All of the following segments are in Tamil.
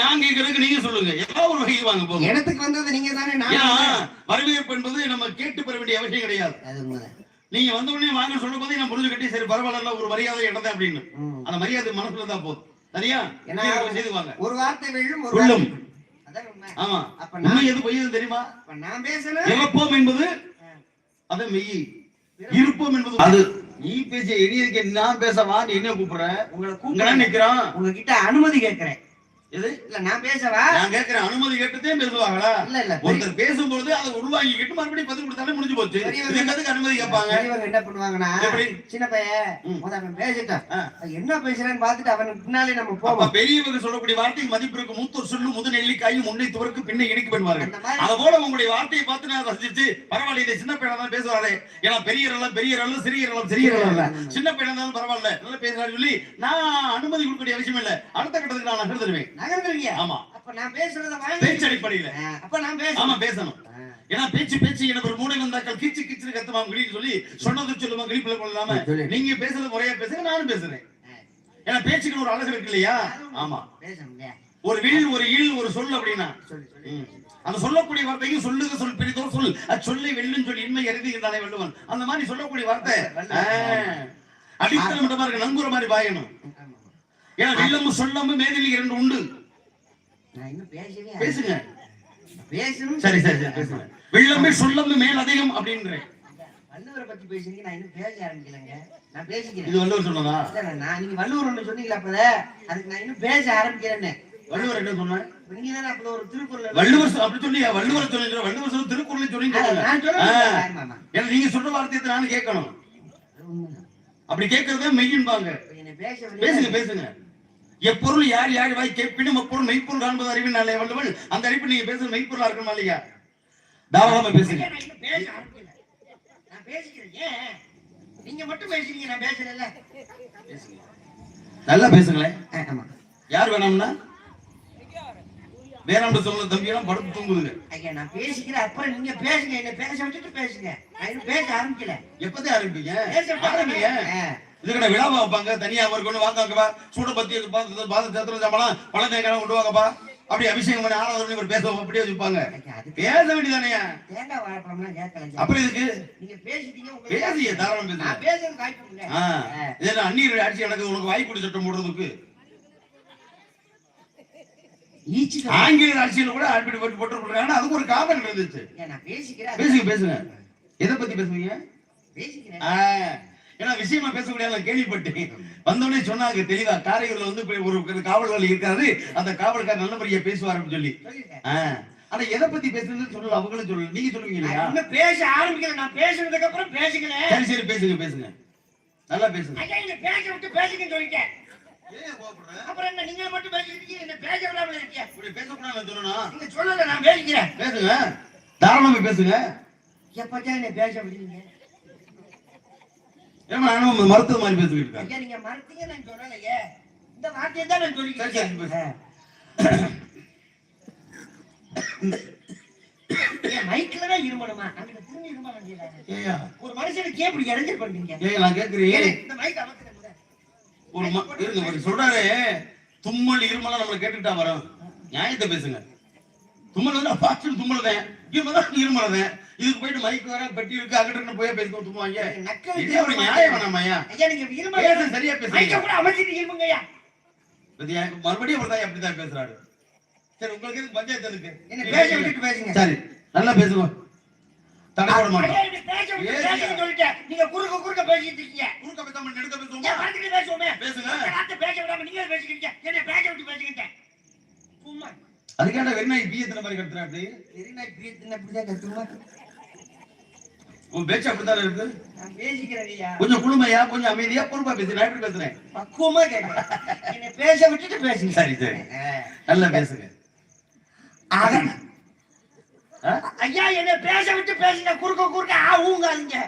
நான் கேட்கறதுக்கு நீங்க சொல்லுங்க. ஏதோ ஒரு வாங்க போங்க. இடத்துக்கு வந்தது நீங்க தானே நான். வரவேற்பு என்பது நம்ம கேட்டு பெற வேண்டிய அவசியம் கிடையாது. நீங்க வந்த உடனே வாங்க சொல்லும் போதே நான் புரிஞ்சு கட்டி சரி பரவாயில்ல ஒரு மரியாதை இடத்தை அப்படின்னு. அந்த மரியாதை மனசுல தான் போதும் சரியா? நீங்க செய்து வாங்க. ஒரு வார்த்தை வெள்ளும் உள்ளும். ஆமா. அப்ப நான் எது பொய் தெரியுமா? அப்ப நான் பேசணும் இழப்போம் என்பது அது மெய். இருப்போம் என்பது அது நீ பேச எடியதுக்கு நான் பேசவா? நீ என்ன கூப்பிடுற? உங்களை இங்க கூப்பிடுறேன். நிக்கிறான். உங்ககிட்ட அனுமதி கேட்கிறேன். எது இல்ல நான் பேசவா? நான் கேட்கிறேன் அனுமதி கேட்டுதே பேசுவாங்களா? இல்ல இல்ல பெரிய- ஒருத்தர் பேசும்பொழுது அதை உள்வாங்கிக்கிட்டு மறுபடியும் பதில் கொடுத்தாலே முடிஞ்சு போச்சு. எதுக்கு அனுமதி கேட்பாங்க? பெரியவங்க என்ன பண்ணுவாங்கன்னா? சின்ன பையன். முத அவன் பேசிட்டான் என்ன பேசுறான்னு பார்த்துட்டு அவனுக்கு பின்னாலே நம்ம போவோம். பெரியவங்க சொல்லக்கூடிய வார்த்தை மதிப்பிற்கு மூத்தோர் சொல்லு முது நெல்லிக்காயும் முன்னை துவருக்கு பின்னை இணைக்கு மாதிரி அத போல உங்களுடைய வார்த்தையை பார்த்து நான் ரசிச்சு பரவாயில்ல இதை சின்ன பையனா தான் பேசுவாரே. ஏன்னா பெரியவர்கள் பெரியவர்கள் சிறியவர்கள் சிறியவர்கள் சின்ன பையனா இருந்தாலும் பரவாயில்ல. நல்லா பேசுறாரு சொல்லி நான் அனுமதி கொடுக்கக்கூடிய அவசியம் இல்ல. அடுத்த கட்டத்துக்கு நான் நகர்ந்து தருவேன் நகர்ந்துருவியா ஆமா. அப்ப நான் பேசுறத பேச்சு அடிப்படையில. அப்ப நான் ஆமா பேசணும். ஏன்னா பேச்சு பேச்சு எனக்கு ஒரு மூளை வந்தாக்கள் கீச்சு கீச்சு கத்துவாங்க கிளின்னு சொல்லி சொன்னது சொல்லுவாங்க கிளிப்பில கொள்ளாம சொல்லு. நீங்க பேசுறது முறையா பேசுங்க நானும் பேசுறேன். ஏன்னா பேச்சுக்கு ஒரு அழகு இருக்கு இல்லையா? ஆமா? ஒரு வில் ஒரு இல் ஒரு சொல் அப்படின்னா. அந்த சொல்லக்கூடிய வார்த்தையும் சொல்லுக சொல் பெரிதோ சொல். சொல்லை வெல்லும் சொல்லி இன்மை எருதி என்றாலே வெல்லுவன். அந்த மாதிரி சொல்லக்கூடிய வார்த்தை. அடித்தளம் மாதிரி நங்குற மாதிரி பாயணும். ஏன்னா வெள்ளமும் சொல்லமும் மேதில் இரண்டு உண்டு. பேசுங்க. பேசணும். சரி சரி சரி பேசுங்க. வெள்ளமே சொல்லமும் மேல் அதிகம் அப்படின்றேன். வள்ளுவரை பத்தி பேசுறீங்க நான் இன்னும் பேச ஆரம்பிக்கலைங்க. நான் பேசிக்கிறேன். இது வள்ளுவர் சொன்னதா? நான் நீங்க வள்ளுவர் ஒண்ணு சொன்னீங்களா அப்பத அதுக்கு நான் இன்னும் பேச ஆரம்பிக்கிறேன்னு. வள்ளுவர் என்ன சொன்னார்? நீங்க தானே அப்பல ஒரு திருக்குறள் வள்ளுவர் அப்படி சொல்லியா வள்ளுவர் சொல்லி வள்ளுவர் சொல்ல திருக்குறளை சொல்லி நீங்க சொல்ற வார்த்தையை நானும் கேட்கணும். அப்படி கேட்கறத மெய்யின்பாங்க. பேசுங்க பேசுங்க. எப்பொருள் யார் யார் வாய் கேட்பினும் அப்பொருள் மெய்ப்பொருள் காண்பது அறிவின் நாளே வள்ளுவன் அந்த அறிவு நீங்க பேசுறது மெய்ப்பொருளா இருக்கணுமா இல்லையா தாராளமா பேசுங்க? நீங்க மட்டும் பேசுறீங்க, நான் பேசலைல்ல? நல்லா பேசுங்களேன். யார் வேணாம்னா வேணாம்னு சொல்ல தம்பி எல்லாம் படுத்து தூங்குதுங்க ஐயா, நான் பேசிக்கிறேன். அப்புறம் நீங்க பேசுங்க. என்னை பேச விட்டுட்டு பேசுங்க. பேச ஆரம்பிக்கல. எப்பதே ஆரம்பிப்பீங்க பேச ஆரம்பிங்க ஆ. இதுக்கட விழாவா வைப்பாங்க. தனியா இருக்கணும் வாங்கப்பா சூட பத்தி பாத்து பாத்து சேத்திர சாம்பலாம் பழ தேங்காய் கொண்டு வாங்கப்பா. அப்படி அபிஷேகம் பண்ணி ஆராதனை இவர் பேச அப்படியே வச்சுப்பாங்க. பேச வேண்டியதானே. அப்புறம் இதுக்கு பேசிய தாராளம் பேசுங்க. வாய்ப்பு அந்நீர் ஆட்சி எனக்கு உனக்கு வாய்ப்புடி சட்டம் போடுறதுக்கு? ஈச்சுதான். ஆங்கில ஆட்சியில கூட ஆட்படி போட்டு போட்டு அதுக்கு ஒரு காரணம் இருந்துச்சு. பேசுங்க பேசுங்க. எதை பத்தி பேசுவீங்க? பேசிக்கிறேன். ஏன்னா விஷயமா பேசக்கூடிய கேள்விப்பட்டேன். வந்தோடனே சொன்னாங்க தெளிவா. காரையூர்ல வந்து போய் ஒரு காவல்கள் இருக்காரு. அந்த காவல்கார் நல்லபடியா பேசுவார் அப்படின்னு சொல்லி. ஆனா எதை பத்தி பேசுறதுன்னு சொல்லல அவங்களும் சொல்லல. நீங்க சொல்லுவீங்க இல்லையா? இன்னும் பேச ஆரம்பிக்கல. நான் பேசுனதுக்கு அப்புறம் பேசிக்கிறேன். சரி சரி பேசுங்க பேசுங்க. நல்லா பேசுங்க. ஐயா, என்னை பேச விட்டு பேசுங்கன்னு சொல்லிட்டேன். அப்புறம் என்ன நீங்க மட்டும் பேசிட்டு என்னை பேச விடாம இருக்கீங்க. இப்படி பேசக்கூடாது சொல்லணும் நீங்க சொல்லல, நான் பேசிக்கிறேன். பேசுங்க. தாராளமா பேசுங்க. எப்பத்தான் என்னை பேச விடுறீங்க? ஏமா நானும் மருத்துவ மாதிரி பேசிக்கிட்டு இருக்கேன் நீங்க மறுத்தீங்க, நான் சொல்லலையே. இந்த வார்த்தையை தான் நான் சொல்லிக்கிறேன். மைக்ல தான் இருமணுமா? அங்கிட்ட திரும்பி இரும வேண்டியதானே? ஏய்யா ஒரு மனுஷனுக்கு ஏன் இப்படி இடைஞ்சல் பண்றீங்க ஏய் நான் கேக்குறேன் இந்த மைக் அமர்த்துங்க முத. ஒரு இருங்க ஒரு சொல்றாரு தும்மல் இருமலாம் நம்மள கேட்டுட்டா வரும் நியாயத்தை பேசுங்க தும்மல் வந்து பாஸ்ட் தும்மல் தான் இருமல் தான் இருமல் தான் இதுக்கு போயிட்டு மைக் வர பெட்டி இருக்கு அங்கிட்டு போய் பேசிக்கோ நக்கல் இதே ஒரு நியாயம் வேணாமையா ஐயா, நீங்க இரும பேச சரியா பேசுறீங்க கூட அமர்த்திட்டு இருமுங்கய்யா. பத்தியா? மறுபடியும் அப்படிதான் அப்படிதான் பேசுறாரு சரி உங்களுக்கு எதுக்கு பஞ்சாயத்து எதுக்கு என்னை பேச. விட்டுட்டு பேசுங்க. சரி நல்லா பேசுங்க தடை போட மாட்டோம் ஐயா. நீங்க குறுக்க குறுக்க பேசிட்டு இருக்கீங்க. குறுக்க பேசாம நெடுக்க பேசுவோமா பேசுவோமே? பேசுங்க பேச விடாம நீங்க பேசிக்கிட்டீங்க. என்னை பேச விட்டு பேசிக்கிட்டேன். சும்மா. அதுக்கான வெண்ணாய் பியத்தின மாதிரி கட்டுறேன் அப்படி வெறிநாய் பிரியத்தின்னு அப்படிதான் கத்துமா? உன் பேச்சு அப்படித்தானே இருக்கு நான் பேசிக்கிறேன் ஐயா. கொஞ்சம் குழுமையா கொஞ்சம் அமைதியா பொறுப்பா பேசு நான் எப்படி பேசுறேன் பக்குவமா கேட்கிறேன். என்னை பேச விட்டுட்டு பேசுங்க. சரி சரி. நல்லா பேசுங்க? ஐயா என்னை பேச விட்டு பேசுங்க குறுக்க குறுக்க ஆ ஊங்காதீங்க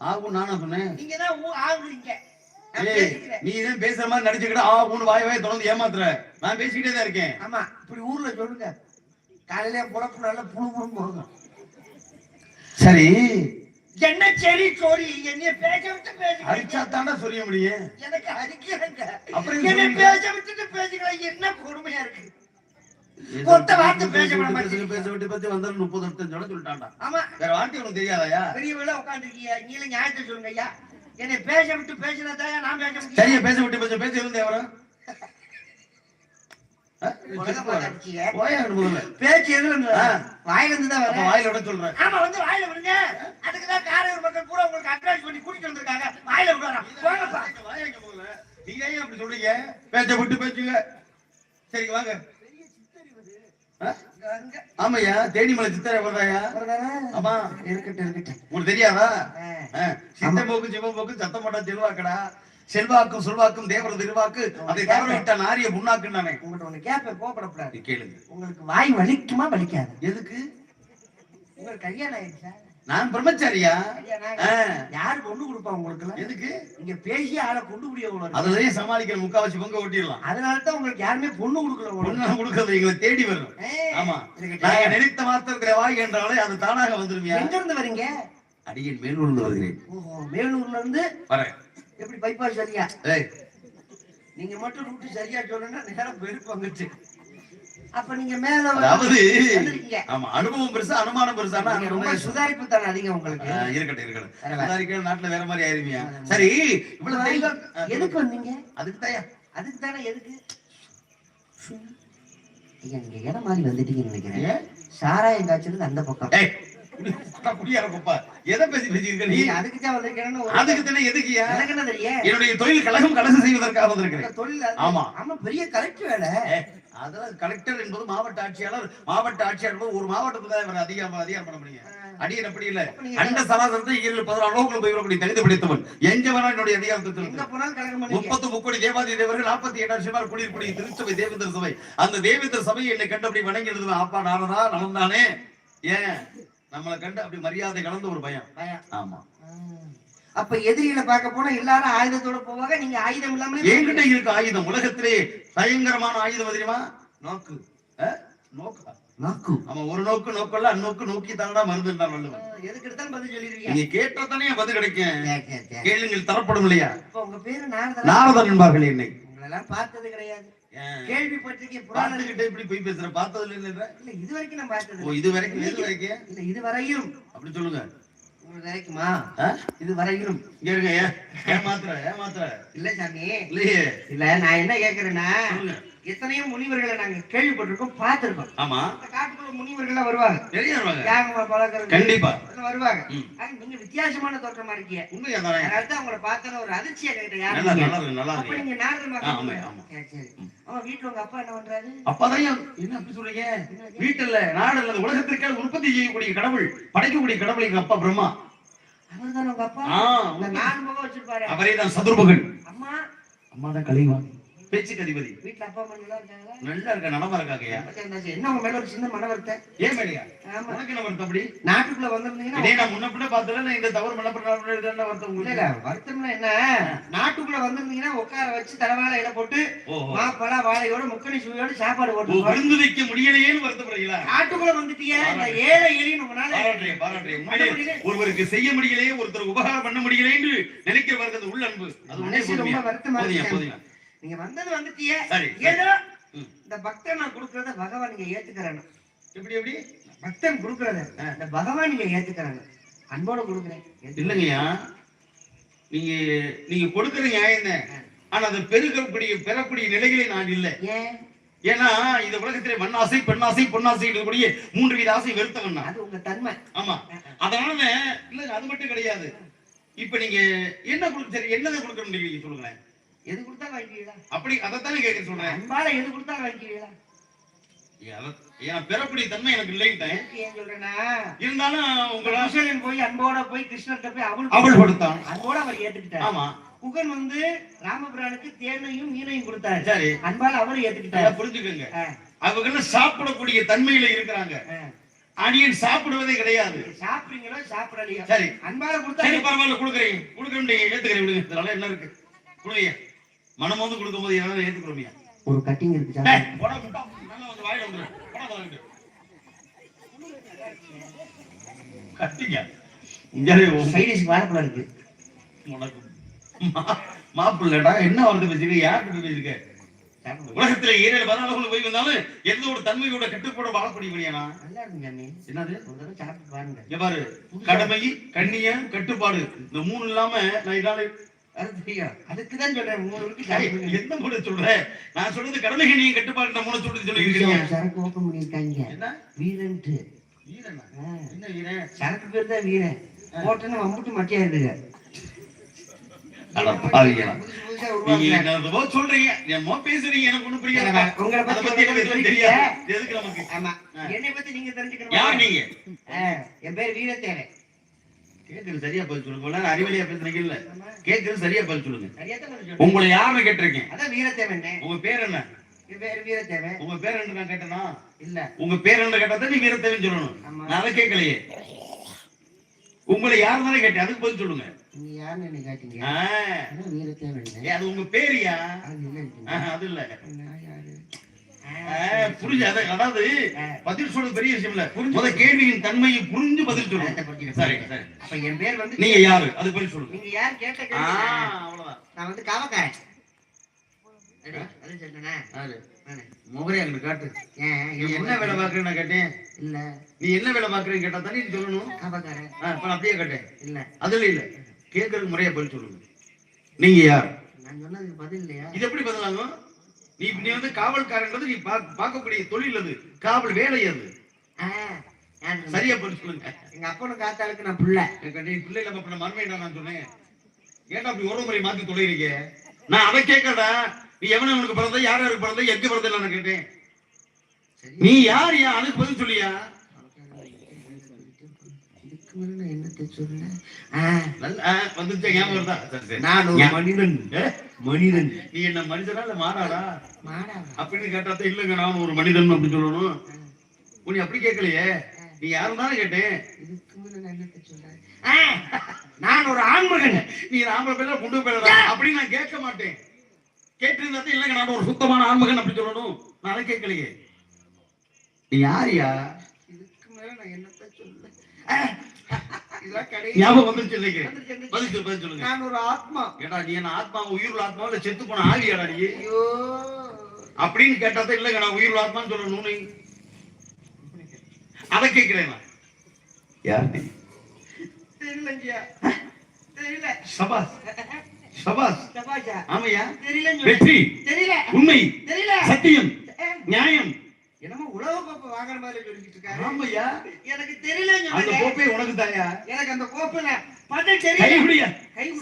ஆகும் நானா சொன்னேன் நீங்க தான் ஆகுறீங்க. நீ தான் பேசுற மாதிரி நடிச்சுக்கிட்டு ஆ மூணு வாய் வாய் தொடர்ந்து ஏமாத்துற. நான் பேசிக்கிட்டே தான் இருக்கேன். ஆமா இப்படி ஊர்ல சொல்லுங்க. காலையில புறப்பு நல்லா புழு புழு போகும். சரி. என்ன சரி சோரி என்னைய பேச விட்டு பேசுகிறீங்க அடிச்சா தாண்டா சொல்ல முடியும். எனக்கு அடிக்கிறேங்க. அப்புறம் என்னை. பேச விட்டுட்டு பேசுகிறேன் என்ன கொடுமையா இருக்கு? ஒத்த வார்த்தை பேச விட மாட்டேங்கிறீங்க. பேச விட்டு பேசி வந்தாலும் முப்பது வருஷத்தோட சொல்லிட்டான்டா. ஆமா. வேற வார்த்தை உனக்கு தெரியாதாயா? பெரியவள உட்காந்துருக்கீங்க நீல நியாயத்தை சொல்லுங்க ஐயா. என்னை பேச விட்டு பேசினா தான் நான் பேச சரியா முடியும் பேச விட்டு பேச பேச இருந்தே வரும் உலகம் பார்த்தாச்சியே. போயா முதல்ல. பேச்சு. வாயில இருந்து தான் வாயில விட சொல்றேன். ஆமா வந்து வாயில விடுங்க. அதுக்கு தான் காரையூர் மக்கள் பூரா உங்களுக்கு அட்வான்ஸ் பண்ணி கூட்டிட்டு வந்திருக்காங்க. வாயில விடுறான் போங்கப்பா. நீங்க ஏன் அப்படி சொல்றீங்க? பேச்ச விட்டு பேசுங்க சரி வாங்க. ஆமாய்யா தேனிமலை சித்தரை வர்றாயா? ஆமா. இருக்கட்டும் இருக்கட்டும். உங்களுக்கு தெரியாதா? சித்தம்போக்கு சிவம்போக்கு சத்தமாட்டா செல்வாக்கடா. செல்வாக்கும் சொல்வாக்கும் தேவர திருவாக்கு அதை தவற விட்ட நாரிய புண்ணாக்கு நானே உங்கள்ட்ட ஒண்ணு கேட்பேன் கோபப்படக்கூடாது. கேளுங்க. உங்களுக்கு வாய் வலிக்குமா வலிக்காது? எதுக்கு? உங்களுக்கு கல்யாணம் ஆயிடுச்சா? நான் பிரம்மச்சாரியா? யாரு கொண்டு கொடுப்பா உங்களுக்கு எதுக்கு? நீங்க பேசி ஆளை கொண்டு முடிய உங்களுக்கு. அதுலயே சமாளிக்கிற முக்காவாசி பங்கு ஓட்டிடலாம் அதனால தான் உங்களுக்கு யாருமே பொண்ணு கொடுக்கல ஒண்ணு கொடுக்கறது எங்களை தேடி வரும் ஆமா. நாங்க நினைத்த மாத்திரத்திலே வாய் என்றாலே அது தானாக வந்துருவியா எங்க இருந்து வரீங்க? அடியின் மேலூர்ந்து வருகிறேன். ஓஹோ மேலூர்ல இருந்து வரேன். எப்படி பைபாஸ் சரியா? நீங்க மட்டும் ரூட்டு சரியா சொல்லணும்னா நேரம் வெறுப்பு வந்துச்சு அப்ப நீங்க மேல அதாவது. ஆமா அனுபவம் பெருசா அனுமானம் நீங்க ரொம்ப சுதாரிப்பு தானே அதிகம் உங்களுக்கு இருக்கட்டும் இருக்கட்டும். சுதாரிக்கிற நாட்டுல வேற மாதிரி ஆயிருவியா? சரி இவ்வளவு எதுக்கு வந்தீங்க? அதுக்கு தாயா? அதுக்கு தானே எதுக்கு? ஐயா நீங்க இடம் மாதிரி வந்துட்டீங்கன்னு நினைக்கிறேன்? சாராயம் காய்ச்சலுக்கு அந்த பக்கம். என்னுடைய தொழில் கழகம் கலசம் செய்வதற்காக வந்திருக்கிறேன். ஆமா. ஆமா பெரிய கலெக்டர் வேலை. அதாவது கலெக்டர் என்பது மாவட்ட ஆட்சியாளர் மாவட்ட ஆட்சியாளர் என்பது ஒரு மாவட்டத்துக்கு தான் இவர் அதிகாரம் அதிகாரம் பண்ண முடியும். அடியன் அப்படி இல்ல. அண்ட சராசரத்தை ஈரல் பதினாறு அளவுக்குள்ள போய் தகுதி படைத்தவன் எங்க வேணா என்னுடைய அதிகாரத்தை எங்க திருத்த போனாலும் கலகம் பண்ணீங்க முப்பத்து முக்கோடி தேவாதி தேவர்கள் நாற்பத்தி எட்டாம் சிவார் குடியிருக்கூடிய திருச்சபை தேவேந்திர சபை. அந்த தேவேந்திர சபை என்னை கண்டு அப்படி வணங்கி எழுதுவேன் அப்பா நானதா நலந்தானே ஏன்? நம்மளை கண்டு அப்படி மரியாதை கலந்த ஒரு பயம். ஆமா. அப்ப எதிரிகளை பார்க்க போனா எல்லாரும் ஆயுதத்தோட போவாங்க. நீங்க ஆயுதம் இல்லாமலே என்கிட்ட இருக்கு ஆயுதம். உலகத்திலே பயங்கரமான ஆயுதம் தெரியுமா? நோக்கு? நோக்கா? நாக்கு. ஆமா ஒரு நோக்கு நோக்கல்ல அந்நோக்கு நோக்கி தானடா மருந்துன்றான் வள்ளுவன் எதுக்கு எடுத்தாலும் பதில் சொல்லிடுவீங்க. நீங்க கேட்டா தானே பதில் கிடைக்கும். கேளுங்கள் தரப்படும் இல்லையா? உங்க பேரு நாரதன்? நாரதன் என்பார்கள் என்னை. உங்களெல்லாம் பார்த்தது கிடையாது? கேள்விப்பட்டிருக்கேன் இப்படி போய் பேசுற பார்த்ததுல இல்ல இது வரைக்கும் நான் பார்த்தது ஓ. இது வரைக்கும் இல்ல இது வரையும் அப்படி சொல்லுங்க. வரைக்குமா ஆ? இது இங்க இருங்க ஏமாத்துற ஏமாத்துற இல்ல சாமி. இல்லையே. இல்ல நான் என்ன கேக்குறேன்னா எத்தனையோ முனிவர்களை நாங்க கேள்விப்பட்டிருக்கோம் பார்த்திருக்கோம். ஆமா. முனிவர்கள் வருவாங்க. வெளியே வருவாங்க. யாகமா பழக்கிறது கண்டிப்பா வித்தியாசமான தோற்றமா இருக்கீங்க. உண்மையா தானே அதனால தான் உங்களை பார்த்தா ஒரு அதிர்ச்சியா கேட்டேன் யாரு அப்ப நீங்க. சரி, வீட்டுல உங்க அப்பா என்ன பண்றாரு? அப்பதான் என்ன அப்படி சொல்றீங்க? வீட்டுல நாடு அல்லது உலகத்திற்காக உற்பத்தி செய்யக்கூடிய கடவுள் படைக்கக்கூடிய கடவுள் எங்க அப்பா பிரம்மா. அவர்தான் உங்க அப்பா? ஆ, இந்த நாலு முகம் வச்சிருப்பாரு. அவரே தான் சதுர்பகன் அம்மா? அம்மா தான் கலைவான் பேச்சுக்கு அதிபதி. வீட்டுல அப்பா அம்மா நல்லா இருக்காங்களா? நல்லா இருக்க? சரி, சரி. என்ன உங்க மேல ஒரு சின்ன மன வருத்தம்? ஏன் மேலையா? உனக்கு என்ன வருத்தம் அப்படி? நாட்டுக்குள்ள வந்திருந்தீங்கன்னா நான் முன்ன பின்ன பார்த்ததுல நான் இந்த தவறு பண்ண வருத்தம் இல்ல வருத்தம்னா என்ன? நாட்டுக்குள்ள வந்திருந்தீங்கன்னா உட்கார வச்சு தலைவாழை இலை போட்டு மாப்பழ வாழையோட முக்கணி சுவையோட சாப்பாடு போட்டு விருந்து வைக்க முடியலையேன்னு வருத்தப்படுறீங்களா? நாட்டுக்குள்ள வந்துட்டீங்க இந்த ஏழை எளின்னு உங்களால ஒருவருக்கு செய்ய முடியலையே ஒருத்தருக்கு உபகாரம் பண்ண முடியலையேன்னு நினைக்கிறவருக்கு அது உள்ள அன்பு அது ரொம்ப. வருத்தமா போதுங்க நீங்க வந்தது வந்துட்டீங்க சரி ஏதோ. இந்த பக்தன் நான் கொடுக்கறத பகவான் நீங்க ஏத்துக்கிறாங்க எப்படி எப்படி? பக்தன் கொடுக்கறத இந்த பகவான் நீங்க ஏத்துக்கிறாங்க அன்போட கொடுக்குறேன். இல்லைங்கய்யா. நீங்க நீங்க கொடுக்கிற நியாயம் ஆனா அதை பெருகக்கூடிய பெறக்கூடிய நிலைகளே நான் இல்லை. ஏன்? ஏன்னா இந்த உலகத்திலே மண்ணாசை பெண்ணாசை பொன்னாசை கூடிய மூன்று வீத ஆசை வெறுத்தவன் அது உங்க தன்மை. ஆமா. அதனால இல்ல அது மட்டும் கிடையாது. இப்ப நீங்க என்ன கொடுக்க என்னதை கொடுக்க முடியும் சொல்லுங்களேன். எது கொடுத்தா வாங்கிக்கிறீங்களா அப்படி அதைத்தானே கேட்க சொல்றேன். அன்பால எது கொடுத்தா வாங்கிக்கிறீங்களா ஏன் பெறக்கூடிய தன்மை எனக்கு ஏன் சொல்றேன்னா இருந்தாலும் உங்களா குசேலன் போய் அன்போட போய் கிருஷ்ணர்கிட்ட போய் அவள் அவள் கொடுத்தான். அன்போட அவர் ஏத்துக்கிட்டார். ஆமா. குகன் வந்து ராமபிரானுக்கு தேனையும் மீனையும் கொடுத்தாரு. சரி. அன்பால அவரும் ஏத்துக்கிட்டார். புரிஞ்சுக்கோங்க. அவங்க சாப்பிடக்கூடிய தன்மையில இருக்கிறாங்க. அடியன் சாப்பிடுவதே கிடையாது. சாப்பிடுறீங்களோ சாப்பிடலையோ? சரி. அன்பால கொடுத்தா சரி பரவாயில்ல கொடுக்குறீங்க கொடுக்க முடியும் ஏத்துக்கிறேன் விடுங்க. இதனால என்ன இருக்கு? கொடுங்க மனம் வந்து கொடுக்கும் போது எதாவது ஏத்துக்கிறோமியா ஒரு கட்டிங் இருக்கு. கட்டிங்க. சைடிஷ் வாழைப்பழம் இருக்கு. உனக்கு மாப்பிள்ளடா என்ன வருது பேசிருக்க சாப்பிடுங்க. உலகத்துல ஏழு பதினாலு போய் வந்தாலும் எந்த ஒரு தன்மையோட கட்டுப்போட இருக்கு சாமி என்னது? பாருங்க. கடமை கண்ணியம் கட்டுப்பாடு. இந்த மூணு இல்லாம நான் இதால அது தெரியும் அதுக்கு தான் சொல்றேன். எந்த மூணு சொல்ற? நான் சொல்றது கடமை கண்ணியம் கட்டுப்பாடு மூணு சொல்றது சொல்லிருக்கீங்க சரக்கு ஓப்பன் பண்ணிருக்காங்க வீரனா? என்ன வீரன்? சரக்கு பேர் தான் வீரன். போட்டோன்னு வம்புட்டு மட்டியா இருந்துங்க நீங்க. என்னை பத்தி நீங்க தெரிஞ்சுக்கணும்? நீங்க? என் பேர் வீரத்தேவன். கேக்குறது சரியா பதில் சொல்லுங்க. அறிவலையா பேசுறீங்க இல்ல. ஆமா. கேக்குறது சரியா பதில் சொல்லுங்க. உங்களை யாருன்னு கேட்டிருக்கேன் அதான் வீரத்தேவன் உங்க பேர் என்ன? வீரத்தேவன். உங்க பேர் என்ன நான் கேட்டனா? இல்ல. உங்க பேர் என்ன கேட்டா தான் நீ வீரத்தேவன் சொல்லணும். நான் அதை கேட்கலையே. உங்களை யார் தானே கேட்டேன்? அதுக்கு பதில் சொல்லுங்க. அது உங்க பேரியா அது இல்ல. புரிஞ்சு அத- அதாவது பதில் சொல்றது பெரிய விஷயம் இல்ல. முத கேள்வியின் தன்மையை புரிஞ்சு பதில். சரி சரி. அப்ப என் பேர் வந்து நீங்க யாரு? அது பதில் சொல்லுங்க நீங்க யார்? கேட்ட கேள்வி அவ்வளவுதான். நான் வந்து காவக்காரன். முகரே காட்டு. என்ன வேலை பாக்குறேன்னு கேட்டேன்? இல்ல. நீ என்ன வேலை பாக்குறேன்னு கேட்டா தானே சொல்லணும். காவக்காரன். அப்படியே கேட்டேன். இல்ல. அதுல இல்ல. கேட்கறதுக்கு முறையா பதில் சொல்லுங்க நீங்க யார்? நான் சொன்னதுக்கு பதில் இல்லையா? இது எப்படி பதிலாகும்? நீ நீ வந்து காவல்காரன்றது நீ பார்க்கக்கூடிய தொழில் அது. காவல் வேலை அது? சரியா பதில் சொல்லுங்க. எங்க அப்பனும் காத்தாளுக்கு நான் புள்ள. நீ பிள்ளை நம்ம பண்ண மர்மையிடா நான் சொன்னேன். ஏன்டா அப்படி ஒரு முறை மாத்தி தொழிறீங்க நான் அதை கேட்கடா நீ எவன உனக்கு பிறந்த யார் யாருக்கு பிறந்த எங்க பிறந்த நான் கேட்டேன். நீ யார் யா அதுக்கு பதில் சொல்லியா? நான் என்னத்தை சொல்ல நான் ஒரு மனிதன். மனிதன். நீ என்ன மனிதனா இல்ல மாறாடா அப்படின்னு கேட்டாதான் இல்லைங்க நான் ஒரு மனிதன் அப்படின்னு சொல்லணும். உன்னை அப்படி கேட்கலையே? நீ யாரும் தானே கேட்டேன். இதுக்கு நான் என்னத்தை சொல்ல ஆ, நான் ஒரு ஆண்மகன் நீ ஆம்பளை பேர கொண்டு போயிடா அப்படின்னு நான் கேட்க மாட்டேன். கேட்டிருந்தா இல்லைங்க நான் ஒரு சுத்தமான ஆண்மகன் அப்படி சொல்லணும். நான் அதை கேட்கலையே. நீ யாரியா? இதுக்கு மேல நான் என்னத்தை சொல்ல ஞாபகம் வந்துருச்சு இல்லைங்க. வந்துருச்சு, வந்துருச்சு. பதில் சொல்லு, பதில் சொல்லுங்க. நான் ஒரு ஆத்மா. ஏடா நீ என்ன ஆத்மா உயிர் ஆத்மா இல்ல செத்து போன ஆவியாடா நீ? ஐயோ. அப்படின்னு கேட்டாதான் இல்லைங்க நான் உயிர் ஆத்மான்னு சொல்லணும் நீ. அதை கேட்கிறேன் நான். யார் நீ தெரியலங்கய்யா. தெரியல. சபாஸ் சபாஸ் தபாஷா ஆமையா? தெரியலன்னு வெற்றி. தெரியல. உண்மை. தெரியல. சத்தியம். நியாயம். என்னமோ உலக கோப்பை வாங்குற மாதிரி சொல்லிட்டு இருக்காரு. ஆமையா எனக்கு தெரியலன்னு அந்த. கோப்பை உனக்கு தாயா எனக்கு அந்த கோப்பைல பதில் தெரியல.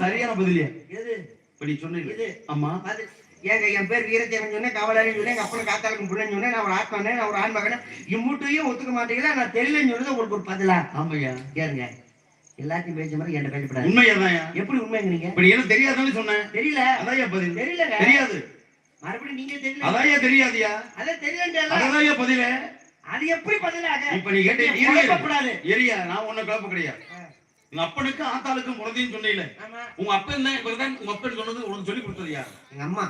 சரியான பதிலியா எது? இப்ப நீ சொன்னீங்க ஆமா அது ஏங்க என் பேர் வீரத்தேவன் சொன்னேன் கவலாரின்னு சொன்னேன் எங்க அப்பனை காத்தாளுக்கு புள்ளன்னு சொன்னேன் நான் ஒரு ஆத்மானே நான் ஒரு ஆண்மகனே இம்மூட்டையும் ஒத்துக்க மாட்டீங்களா? நான் தெரியலன்னு சொன்னது உங்களுக்கு ஒரு பதிலா? ஆமையா கேளுங்க எல்லாத்தையும் பேச மாதிரி என்கிட்ட பேசப்படாது உண்மையாதாயா எப்படி உண்மைங்கிறீங்க? இப்ப நீ என்ன தெரியாதுன்னு சொன்னேன் தெரியல. அதாயா பதில். தெரியலங்க. தெரியாது. மறுபடியும் நீங்க தெரியல அதாயா தெரியாதியா? அதான் தெரியல அதாயா பதில? அது எப்படி பதிலாக இப்ப நீ. எரியா நான் உன்ன குழப்ப கிடையாது. உங்க அப்பனுக்கு ஆத்தாளுக்கும் முறதையும் சொன்னீல ஆமா. உங்க தான் இப்பதான் உங்க அப்பன் சொன்னது உனக்கு சொல்லி கொடுத்தது யார்? எங்க அம்மா.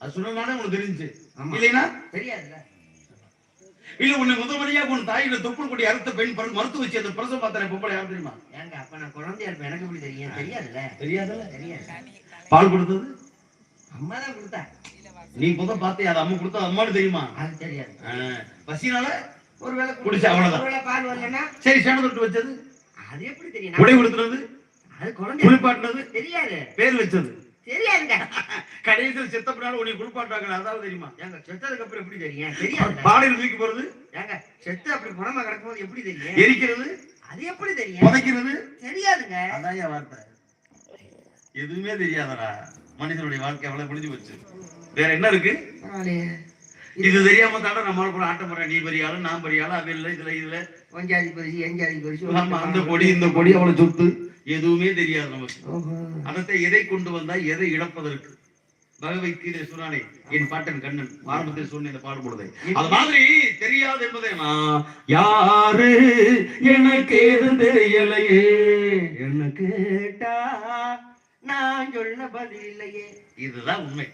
அது சொன்னதுனால உனக்கு தெரிஞ்சு. இல்லைன்னா? தெரியாதுல்ல. இல்ல உன்னை முதல் முறையா உன் தாயில தொப்புள் கொடி அறுத்த பெண் மறுத்து வச்சு அந்த பிரசவம் பார்த்தன பொம்பளை யார் தெரியுமா? ஏங்க அப்ப நான் குழந்தையா இருப்பேன். எனக்கு எப்படி தெரியும்? தெரியாதுல்ல. தெரியாதுல்ல தெரியாது. பால் கொடுத்தது? அம்மா தான் கொடுத்தா. நீ முதல் பார்த்தே அது அம்மா கொடுத்தது அம்மானு தெரியுமா? அது தெரியாது. பசினால ஒருவேளை குடிச்சா அவ்வளவுதான். ஒருவேளை பால் வரலன்னா? சரி சேன தொட்டு வச்சது. அது எப்படி தெரியும்? உடை கொடுத்துறது அது குழந்தை குளிப்பாட்டினது. தெரியாது. பேர் வச்சது. தெரியாதுங்க. கடைசியில் செத்தப்பனால உன்னை குளிப்பாட்டாங்க அதாவது தெரியுமா? ஏங்க செத்ததுக்கு அப்புறம் எப்படி தெரியும்? தெரியாதுங்க. பாடையில் தூக்கி போறது. ஏங்க செத்து அப்படி குணமா கிடக்கும்போது எப்படி தெரியும்? எரிக்கிறது. அது எப்படி தெரியும்? புதைக்கிறது. தெரியாதுங்க. அதான் வார்த்தை. எதுவுமே தெரியாதடா. மனிதனுடைய வாழ்க்கை அவ்வளவு முடிஞ்சு போச்சு. வேற என்ன இருக்கு? இது தெரியாம தானே நம்மளால கூட ஆட்டம் போற நீ பெரிய ஆளு நான் பெரிய ஆளு அது இல்ல இதுல இதுல. பஞ்சாதி பரிசு எஞ்சாதி பரிசு ஆமா அந்த கொடி இந்த கொடி அவ்வளவு சொத்து. எதுவுமே தெரியாது நமக்கு. அதத்தை எதை கொண்டு வந்தா எதை இழப்பதற்கு? பகவத்கீதை சொன்னானே என் பாட்டன் கண்ணன் ஆரம்பத்தில் சொன்ன இந்த பாடுபடுதை அது மாதிரி தெரியாது என்பதை நான் யாரு எனக்கு ஏது தெரியலையே. என்ன கேட்டா நான் சொல்ல பதில் இல்லையே. இதுதான் உண்மை.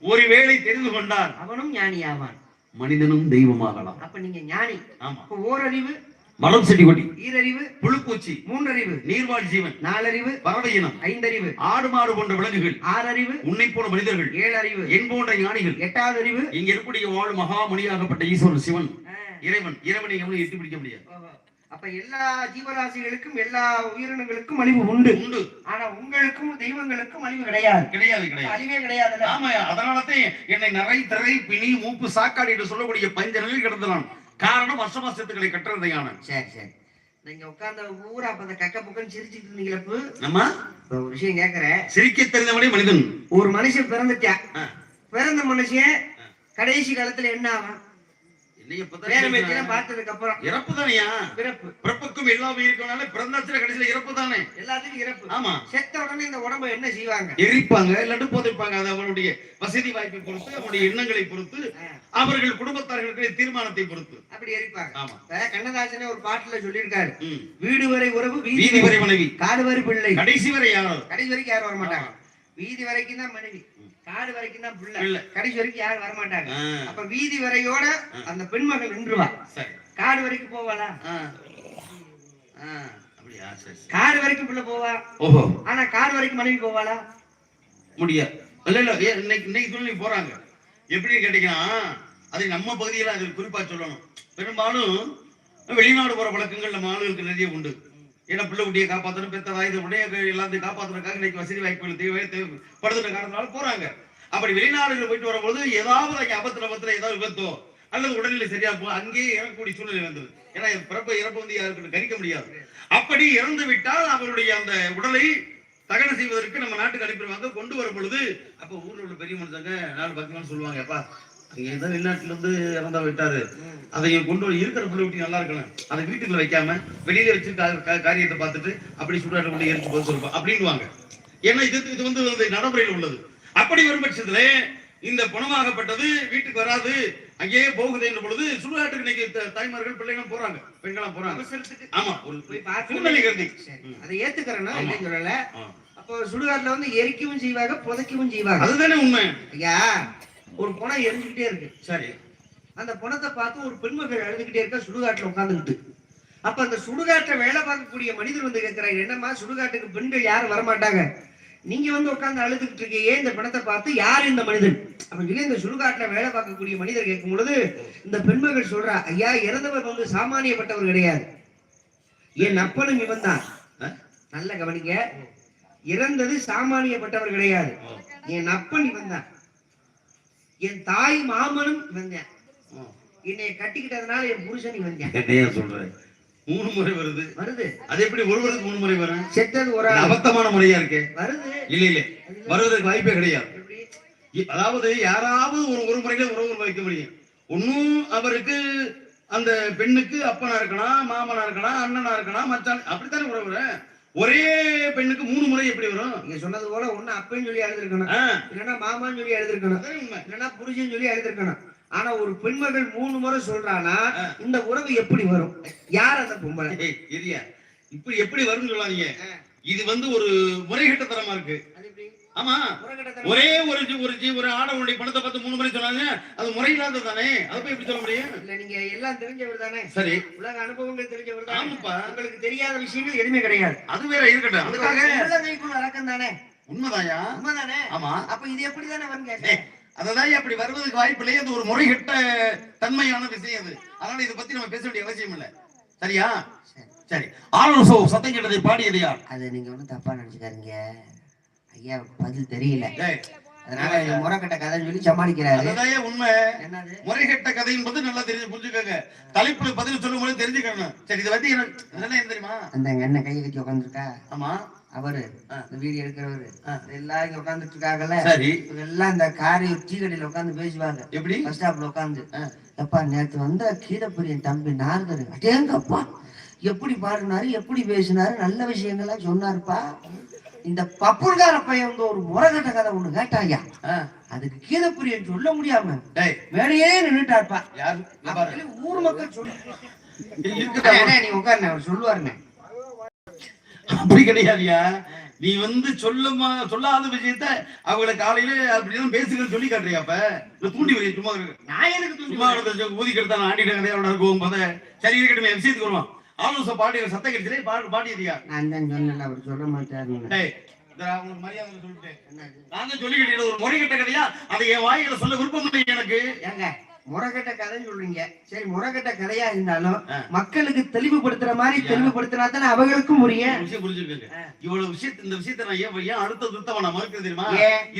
ஒருவேளை தெரிந்து கொண்டால் அவனும் ஞானி ஆவான் மனிதனும் தெய்வமாகலாம். அப்ப நீங்க ஞானி. ஆமா. ஓரறிவு மலம் செடி கொடி ஈரறிவு புழுப்பூச்சி மூன்றறிவு நீர்வாழ் ஜீவன். நாலறிவு பறவை இனம் ஐந்தறிவு ஆடு மாடு போன்ற விலங்குகள். ஆறறிவு உன்னை போல மனிதர்கள். ஏழறிவு என் போன்ற ஞானிகள். எட்டாவது அறிவு இங்க இருக்கக்கூடிய வாழும் மகாமுனியாகப்பட்ட ஈஸ்வரன் சிவன். இறைவன். இறைவனை எவனும் எட்டி பிடிக்க முடியாது. அப்ப எல்லா ஜீவராசிகளுக்கும் எல்லா உயிரினங்களுக்கும் அழிவு உண்டு. உண்டு. ஆனா உங்களுக்கும் தெய்வங்களுக்கும் அழிவு கிடையாது. கிடையாது கிடையாது. அழிவே கிடையாதுல்ல ஆமா அதனாலதான் என்னை நிறை திரை பிணி மூப்பு சாக்காடு என்று சொல்லக்கூடிய பஞ்ச நிலையில் கிடந்தான் காரணம் வருஷமாசத்துக்களை கட்டுறதையான சரி சரி. நீங்க உட்கார்ந்த ஊரா அப்ப அந்த கக்க புக்கன்னு சிரிச்சுட்டு இருந்தீங்களா இப்ப? நம்ம இப்ப ஒரு விஷயம் கேக்குறேன். சிரிக்க தெரிந்தவனே மனிதன். ஒரு மனுஷன் பிறந்துட்டான் ஆ. பிறந்த மனுஷன் கடைசி காலத்துல என்ன ஆகும் என்னைய வேற பேச்செல்லாம் பத்தி பார்த்ததுக்கு அப்புறம் இறப்பு தானையா? பிறப்பு. பிறப்புக்கும் எல்லா உயிருக்கும்னால பிறந்தாச்சுல கடைசியில இறப்பு தானே? எல்லாத்துக்கும் இறப்பு. ஆமா. செத்த உடனே இந்த உடம்ப என்ன செய்வாங்க? எரிப்பாங்க இல்லாட்டு புதைப்பாங்க. அது அவருடைய வசதி வாய்ப்பை பொறுத்து அவருடைய எண்ணங்களை பொறுத்து அவர்கள் குடும்பத்தார்களுடைய தீர்மானத்தை பொறுத்து. அப்படி எரிப்பாங்க. ஆமா. கண்ணதாசனே ஒரு பாட்டுல சொல்லியிருக்காரு. வீடு வரை உறவு வீதி வீதி வரை மனைவி. காடு வரை பிள்ளை. கடைசி வரை யாரோ கடைசி வரைக்கும் யாரும் வர மாட்டாங்க வீதி வரைக்கும் தான் மனைவி. காடு வரைக்கும் தான் பிள்ளை. கடைசி வரைக்கும் யாரும் வர மாட்டாங்க ஆ, அப்ப வீதி வரையோட அந்த பெண்மகள் நின்றுவா. காடு வரைக்கும் போவாளா. காடு வரைக்கும் பிள்ளை போவா? ஓஹோ. ஆனா காடு வரைக்கும் மனைவி போவாளா? முடியாது. இல்ல இல்ல இன்னைக்கு இன்னைக்கு தொழில் போறாங்க. எப்படின்னு கேட்டீங்கன்னா அது நம்ம பகுதியில அது குறிப்பா சொல்லணும். பெரும்பாலும் வெளிநாடு போற வழக்கங்கள் நம்ம ஆளுகளுக்கு நிறைய உண்டு. ஏன்னா பிள்ளை குட்டியை காப்பாற்றணும் பெத்த வயது உடைய எல்லாத்தையும் காப்பாற்றுறதுக்காக இன்னைக்கு வசதி வாய்ப்புகள் தேவை தேவைப்படுதுன்ற காரணத்தினால போறாங்க. அப்படி வெளிநாடுகள் போயிட்டு வரும்போது ஏதாவது அங்கே ஆபத்துல பத்துல ஏதாவது விபத்தோ அல்லது உடல்நிலை சரியா போ அங்கேயே இறக்கக்கூடிய சூழ்நிலை வந்தது. ஏன்னா பிறப்பு இறப்பு வந்து யாருக்கு கணிக்க முடியாது. அப்படி இறந்து விட்டால் அவருடைய அந்த உடலை தகனம் செய்வதற்கு நம்ம நாட்டுக்கு அனுப்பிடுவாங்க. கொண்டு வரும் பொழுது அப்ப ஊர்ல உள்ள பெரிய மனுஷங்க நாலு பக்கம்னு சொல்லுவாங்க அப்பா ஏதோ வெளிநாட்டுல இருந்து இறந்தா விட்டாரு. அதை கொண்டு வர இருக்கிற புள்ள நல்லா இருக்கணும். அதை வீட்டுக்குள்ள வைக்காம வெளியில வச்சு காரியத்தை பார்த்துட்டு அப்படி சுடாட்டு கொண்டு எரிச்சு போக சொல்லுவோம் அப்படின்னுவாங்க. ஏன்னா இது இது வந்து நடைமுறையில் உள்ளது. அப்படி வரும் பட்சத்துல இந்த பணமாகப்பட்டது வீட்டுக்கு வராது. அங்கேயே போகுது என்ற பொழுது சுடுகாட்டுக்கு இன்னைக்கு தாய்மார்கள் பிள்ளைங்க போறாங்க. பெண்களாம் போறாங்க. ஆமா போய் அதை ஏத்துக்கிறேன்னா சொல்லல. அப்போ சுடுகாட்டுல வந்து எரிக்கவும் செய்வாங்க புதைக்கவும் செய்வாங்க. அதுதானே உண்மை. ஐயா ஒரு பணம் எரிஞ்சுக்கிட்டே இருக்கு. சரி. அந்த பணத்தை பார்த்து ஒரு பெண்மகள் அழுதுகிட்டே இருக்கா சுடுகாட்டில் உட்காந்துக்கிட்டு அப்ப அந்த சுடுகாட்டை வேலை பார்க்கக்கூடிய மனிதர் வந்து கேட்கிறாங்க என்னம்மா சுடுகாட்டுக்கு பெண்கள் யாரும் வரமாட்டாங்க. நீங்க வந்து உட்காந்து அழுதுகிட்டு இருக்கீங்க. இந்த பணத்தை பார்த்து யார் இந்த மனிதன்? அப்படின்னு சொல்லி இந்த சுடுகாட்டுல வேலை பார்க்கக்கூடிய மனிதர் கேட்கும் பொழுது இந்த பெண்மகள் சொல்றா ஐயா இறந்தவர் வந்து சாமானியப்பட்டவர் கிடையாது. என் அப்பனும் இவன் தான் நல்ல கவனிங்க. இறந்தது சாமானியப்பட்டவர் கிடையாது. என் அப்பன் இவன் தான் என் தாய் மாமனும் இவன் தான் என்னை கட்டிக்கிட்டதுனால என் புருஷன் தான் என்னையா சொல்றேன். மூணு முறை வருது. வருது. அது எப்படி ஒருவருக்கு மூணு முறை வரும்? செத்தது ஒரு அபத்தமான முறையா இருக்கு? வருது. இல்ல இல்ல. வருவதற்கு வாய்ப்பே கிடையாது. அதாவது யாராவது ஒரு ஒரு முறையில உறவு வைக்க முடியும். ஒன்னும் அவருக்கு அந்த பெண்ணுக்கு அப்பனா இருக்கலாம் மாமனா இருக்கலாம் அண்ணனா இருக்கலாம் மச்சான். அப்படித்தானே உறவு ஒரே பெண்ணுக்கு மூணு முறை எப்படி வரும்? நீங்க சொன்னது போல ஒண்ணு அப்பன்னு சொல்லி எழுதிருக்கணும் இல்லைன்னா மாமான்னு சொல்லி எழுதிருக்கணும். இல்லைன்னா புருஷன் சொல்லி எழுதிருக்கணும் ஆனா ஒரு பெண்மகள் மூணு முறை சொல்றானா. இந்த உறவு எப்படி வரும்? யார் அந்த பொம்பளை. இப்படி எப்படி வரும்னு சொல்லாதீங்க. இது வந்து ஒரு முறைகட்டத்தனமா இருக்கு. அது எப்படி ஆமா. ஒரே ஒரு ஒரு ஒரு ஆடவனுடைய பணத்தை பார்த்து மூணு முறை சொன்னாங்க அது முறையில்லாதது தானே அதை போய் எப்படி சொல்ல முடியும்? இல்ல நீங்க எல்லாம் தெரிஞ்சவர் தானே? சரி. உலக அனுபவங்கள் தெரிஞ்சவர் தானே? ஆமாப்பா. உங்களுக்கு தெரியாத விஷயங்கள் எதுவுமே கிடையாது. அது வேற இருக்கட்டும். அதுக்காக அடக்கம் தானே? உண்மைதாயா? உண்மைதானே? ஆமா. அப்ப இது எப்படி தானே கேட்டேன். அததான் அப்படி வருவதற்கு வாய்ப்பு இல்லையே அது ஒரு முறைகெட்ட தன்மையான விஷயம் அது. அதனால இதை பத்தி நம்ம பேச வேண்டிய அவசியம் இல்லை. சரியா? சரி. ஆலோசோ சத்தம் கேட்டதை பாடியது யார்? அது நீங்க ஒண்ணும் தப்பா நினைச்சுக்காதீங்க. பதில் தெரியல? அதனால இந்த முறைக்கட்ட கதைன்னு சொல்லி சமாளிக்கிறாரு. உண்மை. என்னது? முறைகெட்ட கதை என்பது நல்லா தெரிஞ்சு புரிஞ்சுக்கோங்க. தலைப்புல பதில் சொல்லும் போது தெரிஞ்சுக்கணும். சரி இதை பத்தி என்ன தெரியுமா? அந்த எண்ணெய் கையை கட்டி உட்காந்துருக்கா ஆமா. அவரு வீடியோ எடுக்கிறவரு. ஆ. எல்லாம் இங்க உட்காந்துட்டு இருக்காங்கல்ல சரி. எல்லாம் இந்த காரி டீ கடையில உட்காந்து பேசுவாங்க. எப்படி? பஸ் ஸ்டாப்ல உட்காந்து. எப்பா நேத்து வந்த கீரப்பரியன் தம்பி நாரதர் அடேங்கப்பா! எப்படி பாடினாரு எப்படி பேசினாரு நல்ல விஷயங்களா சொன்னாருப்பா. இந்த பப்புள்கார பையன் வந்து ஒரு முறைகட்ட கதை ஒண்ணு கேட்டாங்க ஆ, அதுக்கு கீதப்பிரியன் சொல்ல முடியாம டேய். மேடையே நின்னுட்டாருப்பா. யாரு? இங்க பாரு. அப்படின்னு ஊர் மக்கள் சொல்லு? நீ உட்காருங்க அவர் சொல்லுவாருங்க அப்படி கிடையாதுயா. நீ வந்து சொல்லமா சொல்லாத விஷயத்த அவங்கள காலையில அப்படிதான் பேசுங்கன்னு சொல்லி காட்டுறியா அப்ப? தூண்டி வை சும்மா. நான் எதுக்கு சும்மா இருந்த ஊதி கெடுத்தான் ஆண்டிட்ட கதையா அவன போகும்போது? சரி இருக்கட்டும் விஷயத்துக்கு வருவான். ஆலோசனை பாடி சத்தம் கிடைச்சலே பாடு பாடியதியா நான் தான் சொன்னேன் அவர் சொல்ல என்னது? நான் தான் சொல்லிக்கிட்டேன் ஒரு முறைகட்ட கதையா? அதை என் வாயில சொல்ல விருப்பம் இல்லை எனக்கு. ஏங்க முறைகட்ட கதை சொல்றீங்க. சரி முறைகட்ட கதையா இருந்தாலும். மக்களுக்கு தெளிவுபடுத்துற மாதிரி தெளிவுபடுத்தினா தானே அவங்களுக்கும் ஒரு விஷயம் புரிஞ்சுக்கங்க. இவ்வளவு விஷயத்த இந்த விஷயத்தை நான் ஏன் ஏன் அடுத்த திருத்தவ நான் மறுக்கிறது தெரியுமா?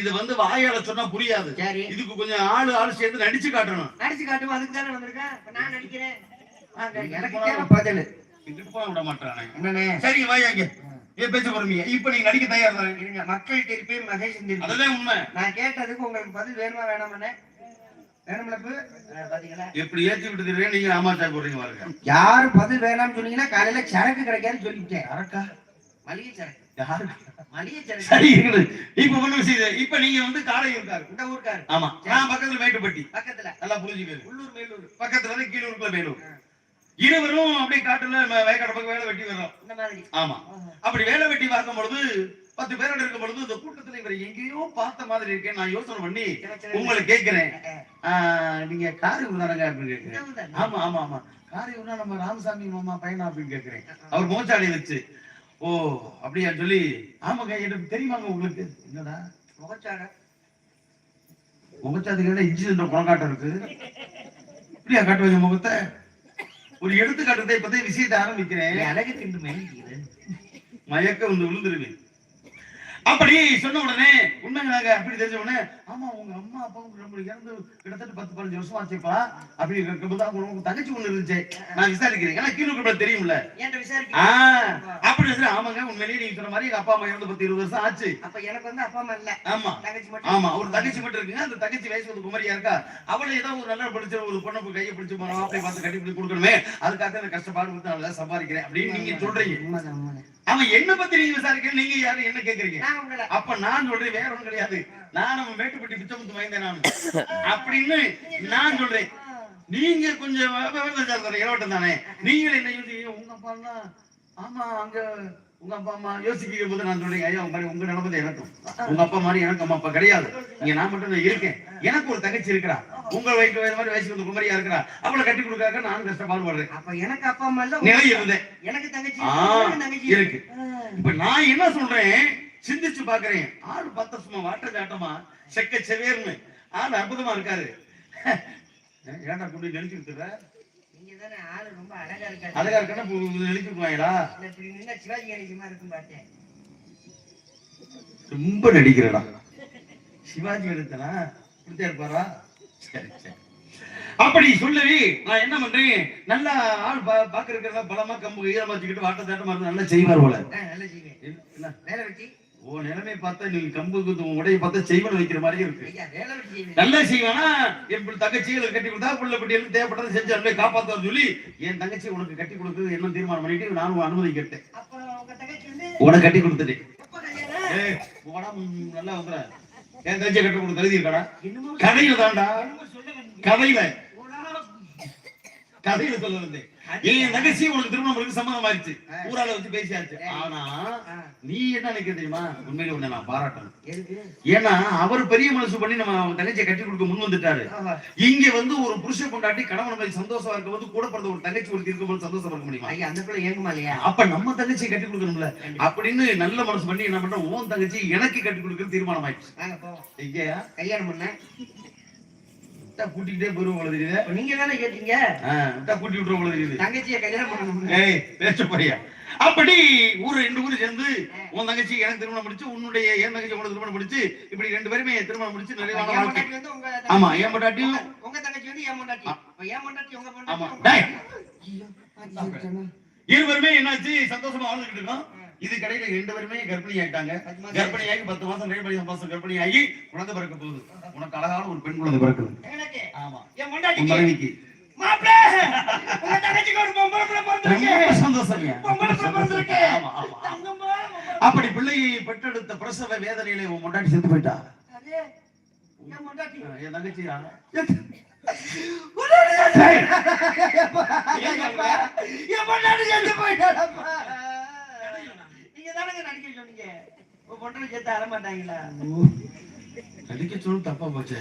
இது வந்து வாயால சொன்னா புரியாது. சரி. இதுக்கு கொஞ்சம் ஆளு ஆளு சேர்த்து நடிச்சு காட்டணும். நடிச்சு காட்டுவோம் அதுக்கு தானே வந்திருக்கேன். நான் நடிக்கிறேன். எனக்கு பதில். போக விட மாட்டானே என்னண்ணே? சரி வாயாங்க ஏன் பேச போறீங்க இப்ப நீங்க நடிக்க தயார்? தானே இருங்க மக்கள் திருப்பி மகேஷ் திருப்பி அதுதான் உண்மை. நான் கேட்டதுக்கு உங்களுக்கு பதில் வேணுமா எப்படி ஏத்தி விட்டு நீங்க ஆமாச்சா பாருங்க. யாரு பதில் வேணாம்னு சொன்னீங்கன்னா காலையில சரக்கு கிடைக்காதுன்னு சொல்லிவிட்டேன் யாருக்கா மளிகை சரக்கு. யாரு? மளிகை சரக்கு. சரி இப்ப ஒண்ணு விஷயம் இப்ப நீங்க வந்து காரை. இருக்காரு இந்த ஊருக்காரு ஆமா. நான் பக்கத்துல மேட்டுப்பட்டி. பக்கத்துல. நல்லா புரிஞ்சுக்கங்க. உள்ளூர் மேலூர். பக்கத்துல இருந்து கீழூருக்குள்ள மேலூர். இருவரும் அப்படியே காட்டுல வயக்காடு பக்கம் வேலை வெட்டி வர்றோம். ஆமா. அப்படி வேலை வெட்டி பார்க்கும் பொழுது பத்து பேரோட இருக்கும் பொழுது இந்த கூட்டத்துல இவர் எங்கேயோ பார்த்த மாதிரி இருக்கேன் நான் யோசனை பண்ணி உங்களை கேட்கிறேன். நீங்க காரி தானங்க அப்படின்னு கேட்கிறேன். ஆமா ஆமா ஆமா. காரி நம்ம ராமசாமி மாமா பையனா அப்படின்னு கேட்கிறேன். அவர் மோச்சாடி வச்சு ஓ அப்படியா? சொல்லி ஆமாங்க எனக்கு தெரியுமாங்க உங்களுக்கு? என்னடா? முகச்சாட. இஞ்சி என்ற குணக்காட்டம் இருக்கு? இப்படியா காட்டுவீங்க முகத்தை? ஒரு எடுத்துக்காட்டுறதை இப்பதான் விஷயத்தை ஆரம்பிக்கிறேன். திண்டு மெலிக்கிறது மயக்க வந்து விழுந்துருவேன். அப்படி சொன்ன உடனே உண்மைங்களாங்க அப்படி தெரிஞ்ச உடனே ஆமா உங்க அம்மா அப்பாவும் ரொம்ப இறந்து கிட்டத்தட்ட பத்து பதினஞ்சு வருஷம் ஆச்சுப்பா. அப்படி இருக்கும்போது உங்க தங்கச்சி ஒண்ணு இருந்துச்சு. நான் விசாரிக்கிறேன். ஏன்னா கீழே தெரியும்ல. ஆ, விசாரிக்க அப்படி ஆமாங்க உண்மையிலேயே நீங்க சொன்ன மாதிரி எங்க அப்பா அம்மா இறந்து பத்து இருபது வருஷம் ஆச்சு. அப்ப எனக்கு வந்து அப்பா அம்மா இல்ல. ஆமா. தங்கச்சி மட்டும். ஆமா ஒரு தங்கச்சி மட்டும் இருக்குங்க. அந்த தங்கச்சி வயசு வந்து குமரியா இருக்கா? அவளை ஏதாவது ஒரு நல்லா படிச்ச ஒரு பொண்ணை கையை பிடிச்சு போறோம் அப்படி பார்த்து கட்டி பிடிச்சு கொடுக்கணுமே. அதுக்காக நான் கஷ்டப்பாடு கொடுத்து நல்லா சம்பாதிக்கிறேன் அப்படின்னு நீங்க சொல்றீங்க. அவன் என்ன பத்தி நீங்க விசாரிக்கிறீங்க? நீங்க யாரு? என்ன கேக்குறீங்க? அப்ப நான் சொல்றேன் வேற ஒண்ணும் கிடையாது. நான் நம்ம மேட்டுப்பட்டி பிச்சமுத்து வாய்ந்தேன் நான். அப்படின்னு நான் சொல்றேன். நீங்க கொஞ்சம் இளவட்டம் தானே. நீங்கள் என்ன உங்க அப்பா ஆமா அங்க உங்க அப்பா அம்மா யோசிக்கும் போது நான் சொல்றேன் ஐயா உங்க உங்க நிலமதி எனக்கும். உங்க அப்பா மாதிரி எனக்கு அம்மா அப்பா கிடையாது. இங்க நான் மட்டும் தான் இருக்கேன். எனக்கு ஒரு தங்கச்சி இருக்கிறா. உங்க வயசு வயது மாதிரி வயசுக்கு வந்து குமரியா இருக்கிறா. அவளை கட்டி கொடுக்காக நானும் கஷ்டப்பாடு படுறேன் அப்ப எனக்கு அப்பா அம்மா இல்ல நிலை இருந்தேன். எனக்கு தங்கச்சி இருக்கு இப்ப நான் என்ன சொல்றேன்? சிந்திச்சு பாக்குறேன். ஆள் பார்த்தா சும்மா வாட்ட சாட்டமா செக்க செவேர்னு. ஆள் அற்புதமா இருக்காரு. ஏன்டா கொண்டு நெளிச்சு அழகா இருக்கா பார்த்தேன் ரொம்ப நடிக்கிறடா. சிவாஜி எடுத்தனா இப்படித்தான் இருப்பாரா? சரி சரி. அப்படி சொல்லி நான் என்ன பண்றேன்? நல்லா ஆள் பா பாக்குறதா பலமா கம்பு ஈரமா வச்சுக்கிட்டு வாட்ட தாட்டமா இருந்து நல்லா செய்வார் போல. வேலை வெட்டி. ஓ நிலைமை பார்த்தா நீங்க கம்பு குத்து உடைய பார்த்தா செய்வன வைக்கிற மாதிரி இருக்கு. நல்லா செய்வானா என் தங்கச்சிகளை கட்டி கொடுத்தா புள்ள குட்டிகளுக்கு தேவைப்பட்டதை செஞ்சு அப்படியே காப்பாத்த சொல்லி என் தங்கச்சி உனக்கு கட்டி கொடுக்குறது என்ன தீர்மானம் பண்ணிட்டு நானும் அனுமதி கேட்டேன். உனக்கு கட்டி கொடுத்துட்டேன். நல்லா வந்துற என் தங்கச்சி கட்டி கொடுத்து எழுதி இருக்கடா என்னமோ கதையில வந்தீங்க. கதையில. கதையில சொல்ல வந்தேன். என் தங்கச்சி உனக்கு திருமணம் இருக்கு சம்மதம் ஆயிடுச்சு. ஊரால வச்சு பேசியாச்சு. ஆனா ஆ, நீ என்ன நினைக்கிற தெரியுமா? உண்மையில உன்னை நான் பாராட்டணும். எதுக்கு? ஏன்னா அவர் பெரிய மனசு பண்ணி நம்ம தங்கச்சியை கட்டி கொடுக்க முன் வந்துட்டாரு. இங்க வந்து ஒரு புருஷ பொண்டாட்டி கணவன் மாதிரி சந்தோஷமா இருக்கும்போது கூட பிறந்த ஒரு தங்கச்சி ஒரு இருக்கும்போது சந்தோஷமா இருக்க முடியுமா? அந்த பிள்ளை ஏங்குமா இல்லையா? அப்ப நம்ம தங்கச்சியை கட்டி கொடுக்கணும்ல. அப்படின்னு நல்ல மனசு பண்ணி என்ன பண்ற? உன் தங்கச்சி எனக்கு கட்டி கொடுக்க தீர்மானம் ஆயிடுச்சு. கல்யாணம் பண்ண விட்டா தெரியுது. இப்ப நீங்க தானே கேட்டீங்க? விட்டா கூட்டி தெரியுது. தங்கச்சியை கல்யாணம் பண்ணணும் ஏய் பேச போறியா அப்படி ஊரு ரெண்டு ஊரு சேர்ந்து உன் தங்கச்சி எனக்கு திருமணம் முடிச்சு உன்னுடைய என் தங்கச்சி உனக்கு திருமணம் முடிச்சு இப்படி ரெண்டு பேருமே திருமணம் முடிச்சு உங்க ஆமா பொண்டாட்டியும் உங்க- தங்கச்சி வந்து என் பொண்டாட்டி. இப்ப என் பொண்டாட்டி உங்க பொண்டாட்டி? இருவருமே என்னாச்சு? சந்தோஷமா வாழ்ந்துட்டு இருக்கோம். இது கடையில ரெண்டு பேருமே கர்ப்பிணி ஆயிட்டாங்க. கர்ப்பிணி ஆகி பத்து மாசம் ரெண்டு மாசம் கர்ப்பிணி ஆகி குழந்தை பிறக்க போகுது. உனக்கு அழகான ஒரு பெண் குழந்தை பிறக்குது. ஆமா. என் மனைவிக்கு. அப்படி பிள்ளையை பெற்றெடுத்த பிரசவ வேதனையில உன் முன்னாடி செத்து போயிட்டா? என் தங்கச்சியா. என் பொண்டாட்டி செத்து போயிட்டாடப்பா. நீங்க தானங்க நடிக்க சொன்னீங்க? உங்க பொண்டாட்டி செத்து அழ மாட்டாங்களா? நடிக்க சொல்லு தப்பா போச்சு.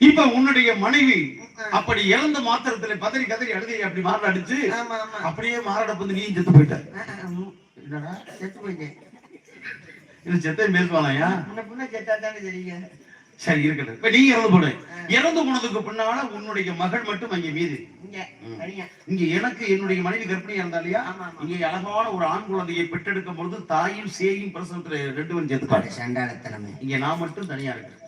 இப்ப உன்னுடைய மனைவி அப்படி இறந்த மாத்திரத்துல பதறி கதறி அழுதி அப்படி மாரட அடிச்சு ஆமா ஆமா. அப்படியே மாரட வந்து நீ செத்து போயிட்ட. என்னடா? செத்து போயிட்டேன். இது செத்தையும் முன்ன பின்ன செத்தா தானே தெரியுங்க. சரி இருக்கட்டும். இப்ப நீ இறந்து போடு. இறந்து போனதுக்கு பின்னால உன்னுடைய மகள் மட்டும் அங்கே மீது. இங்க எனக்கு என்னுடைய மனைவி கர்ப்பிணியா இருந்தா இல்லையா? இங்கே அழகான ஒரு ஆண் குழந்தையை பெற்றெடுக்கும் பொழுது தாயும் சேயும் பிரசவத்துல ரெண்டு பேரும் சேர்த்துப்பாங்க சண்டாளத்தனமே. இங்க நான் மட்டும் தனியா இருக்கேன்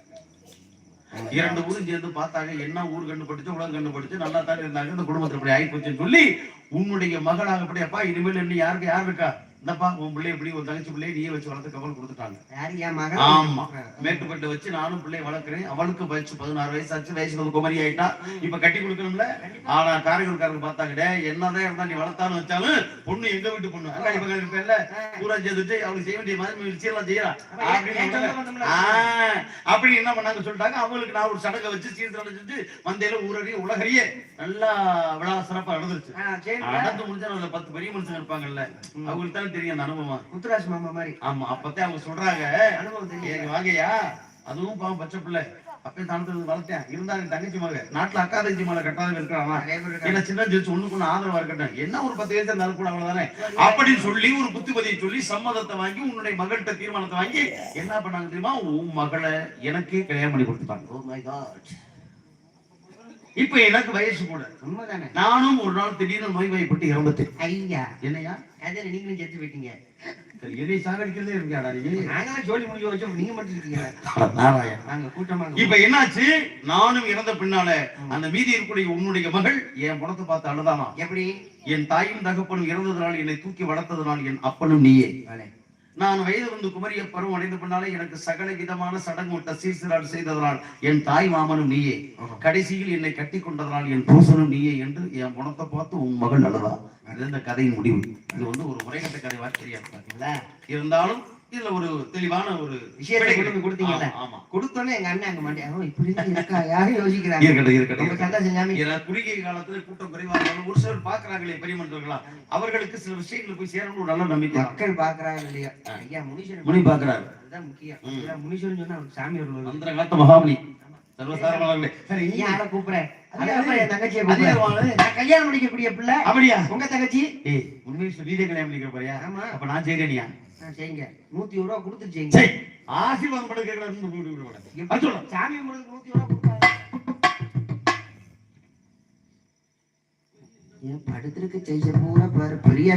இரண்டு ஊரும் சேர்ந்து பார்த்தாங்க என்ன ஊர் கண்டுபடுச்சு உலகம் கண்டுபடுச்சு நல்லா தான் இருந்தாங்க இந்த குடும்பத்துல இப்படி ஆகி போச்சுன்னு சொல்லி உன்னுடைய மகனாக அப்படி அப்பா இனிமேல் என்ன யாருக்கு யார் இருக்கா? இந்தப்பா உன் பிள்ளை இப்படி ஒரு தங்கச்சி பிள்ளையை நீயே வச்சு வளர்த்து கவல் கொடுத்துட்டாங்க. ஆமா. மேட்டுப்பட்டு வச்சு நானும் பிள்ளை வளர்க்கிறேன். அவளுக்கு வயசு பதினாறு வயசு ஆச்சு வயசுல ஒரு குமரி ஆயிட்டா. இப்ப கட்டி கொடுக்கணும்ல? ஆனா காரைக்குடிக்காரங்க பார்த்தாங்க என்னதான் இருந்தா நீ வளர்த்தாலும் வச்சாலும் பொண்ணு எங்க வீட்டு பொண்ணு? அங்க இப்ப இருப்பேன்ல பூரா சேர்த்துட்டு அவளுக்கு செய்ய வேண்டிய மாதிரி விஷயம் செய்யறா. அப்படின்னு சொன்னாங்க. ஆஹ், அப்படி என்ன பண்ணாங்க சொல்லிட்டாங்க அவங்களுக்கு நான் ஒரு சடங்கை வச்சு சீர்திருத்தம் செஞ்சு மந்தையில ஊரறிய உலகறிய நல்லா விழா சிறப்பா நடந்துருச்சு. நடந்து முடிஞ்சா பத்து பெரிய மனுஷங்க இருப்பாங்கல்ல. அவங்களுக்கு தானே தெரியும் அந்த அனுபவம். முத்துராஜ் மாமா மாதிரி. ஆமா அப்பதான் அவங்க சொல்றாங்க. அனுபவம் வாங்கய்யா. அதுவும் பாவம் பச்சை பிள்ளை. அப்பயே தானத்துல வளர்த்தேன். இருந்தா என் தங்கச்சி மக நாட்டுல அக்கா தங்கச்சி மலை கட்டாத இருக்கிறான். என்ன சின்ன ஜெயிச்சு ஒண்ணுக்கு ஒண்ணு ஆதரவா இருக்கட்டும். என்ன ஒரு பத்து வயசு இருந்தாலும் கூட அவ்வளவுதானே? அப்படின்னு சொல்லி ஒரு புத்திமதியை சொல்லி சம்மதத்தை வாங்கி உன்னுடைய மகள்கிட்ட தீர்மானத்தை வாங்கி என்ன பண்ணாங்க தெரியுமா? உன் மகளை எனக்கே கல்யாணம் பண்ணி கொடுத்துட்டாங்க. Oh. இப்ப எனக்கு வயசு கூட. உண்மைதானே? நானும் ஒரு நாள் திடீர்னு நோய் வாய்ப்பட்டு இறந்துட்டேன். ஐயா. என்னையா? அதான் நீங்களும் செத்து போயிட்டீங்க. என்னை சாகடிக்கிறதே இருக்கியாடா நீ? நாங்க ஜோலி முடிஞ்சு வச்சோம் நீங்க மட்டும் இருக்கீங்க. நாங்க கூட்டமா இப்ப என்னாச்சு? நானும் இறந்த பின்னால அந்த மீதி இருக்கக்கூடிய உன்னுடைய மகள் என் பணத்தை பார்த்து அழுதானா எப்படி? என் தாயும் தகப்பனும் இறந்ததனால் என்னை தூக்கி வளர்த்ததனால் என் அப்பனும் நீயே. நான் வயது வந்து குமரிய பருவம் அடைந்த பின்னாலே எனக்கு சகல விதமான சடங்கு விட்ட சீர்சிராடு செய்ததனால் என் தாய் மாமனும் நீயே. கடைசியில் என்னை கட்டி கொண்டதனால் என் புருஷனும் நீயே என்று என் பணத்தை பார்த்து உன் மகள் அழுதா. இந்த கதையின் முடிவு இது வந்து ஒரு முறைகட்ட கதை பாத்தீங்களா இருந்தாலும் இதுல ஒரு தெளிவான ஒரு விஷயத்தை கொண்டு கொடுத்தீங்கல்ல? கொடுத்தோன்னே எங்க அண்ணன் அங்க மாட்டேன் இப்படி இருக்கா? யாரும் யோசிக்கிறாங்க? இருக்கட்டும் இருக்கட்டும் ஏன்னா குறுகிய காலத்துல கூட்டம் குறைவா இருந்தாலும் ஒரு சிலர் பாக்குறாங்களே பெரியமன்றங்களா அவர்களுக்கு சில விஷயங்கள் போய் சேரணும் நல்ல நம்பிக்கை. மக்கள் பாக்குறாங்க இல்லையா? ஐயா முனீஸ்வரன் முனி பாக்குறாரு அதுதான் முக்கியம். ம். இல்ல, முனீஸ்வரன் சொன்னா சாமி வருவாங்க மந்திர காத்த மகாபலி சர்வசாரமானவர்களே சரி நீ கூப்பிடுற? கூப்பிடுற. யாரு? கல்யாணம் பண்ணிக்கக்கூடிய பிள்ளை. அப்படியா? உங்க தங்கச்சி? உண்மையை சொல்லி கல்யாணம் பண்ணிக்கிற போறியா? ஆமா. அப்ப நான் செய்யறியா ஆ, செய்யுங்க. நூத்தி ஒரு ரூபா கொடுத்து செய்யுங்க. சரி. ஆசீர்வாதம் பண்ண கேட்கலாம் சாமி உங்களுக்கு நூத்தி ஒரு ரூபா கொடுத்தாங்க ஏன் படுத்திருக்க செய்ய பூரா பாரு பெரிய